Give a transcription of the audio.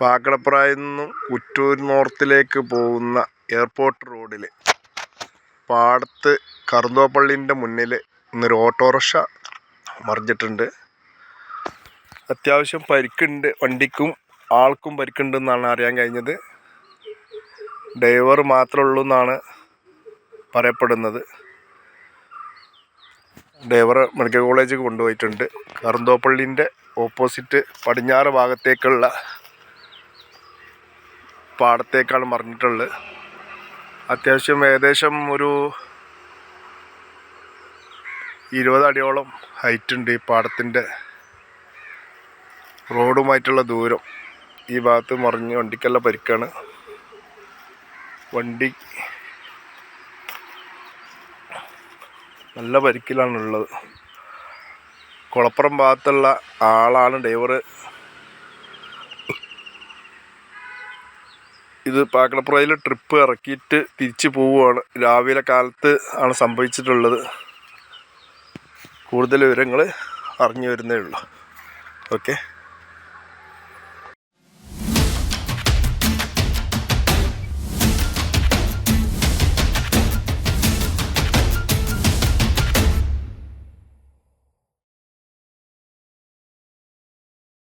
പാക്കടപ്രായിൽ നിന്നും കുറ്റൂർ നോർത്തിലേക്ക് പോകുന്ന എയർപോർട്ട് റോഡിൽ പാടത്ത് കറുന്തോപ്പള്ളിന്റെ മുന്നിൽ ഇന്നൊരു ഓട്ടോറിക്ഷ മറിഞ്ഞിട്ടുണ്ട്. അത്യാവശ്യം പരിക്കുണ്ട്. വണ്ടിക്കും ആൾക്കും പരിക്കുണ്ടെന്നാണ് അറിയാൻ കഴിഞ്ഞത്. ഡ്രൈവർ മാത്രമേ ഉള്ളൂ എന്നാണ് പറയപ്പെടുന്നത്. ഡ്രൈവർ മെഡിക്കൽ കോളേജിൽ കൊണ്ടുപോയിട്ടുണ്ട്. കറുന്തോപ്പള്ളിന്റെ ഓപ്പോസിറ്റ് പടിഞ്ഞാറ് ഭാഗത്തേക്കുള്ള പാടത്തേക്കാണ് മറിഞ്ഞിട്ടുള്ളത്. അത്യാവശ്യം ഏകദേശം ഒരു ഇരുപത് അടിയോളം ഹൈറ്റ് ഉണ്ട് ഈ പാടത്തിന്റെ റോഡുമായിട്ടുള്ള ദൂരം. ഈ ഭാഗത്ത് മറിഞ്ഞ് വണ്ടിക്കല്ല പരിക്കാണ്. വണ്ടി നല്ല പരിക്കിലാണുള്ളത്. കുളപ്പുറം ഭാഗത്തുള്ള ആളാണ് ഡ്രൈവർ ഇത് പാക്കടപ്പുറയിൽ ട്രിപ്പ് ഇറക്കിയിട്ട് തിരിച്ചു പോവുകയാണ്. രാവിലെ കാലത്ത് ആണ് സംഭവിച്ചിട്ടുള്ളത്. കൂടുതൽ വിവരങ്ങൾ അറിഞ്ഞു വരുന്നേ ഉള്ളൂ. ഓക്കെ.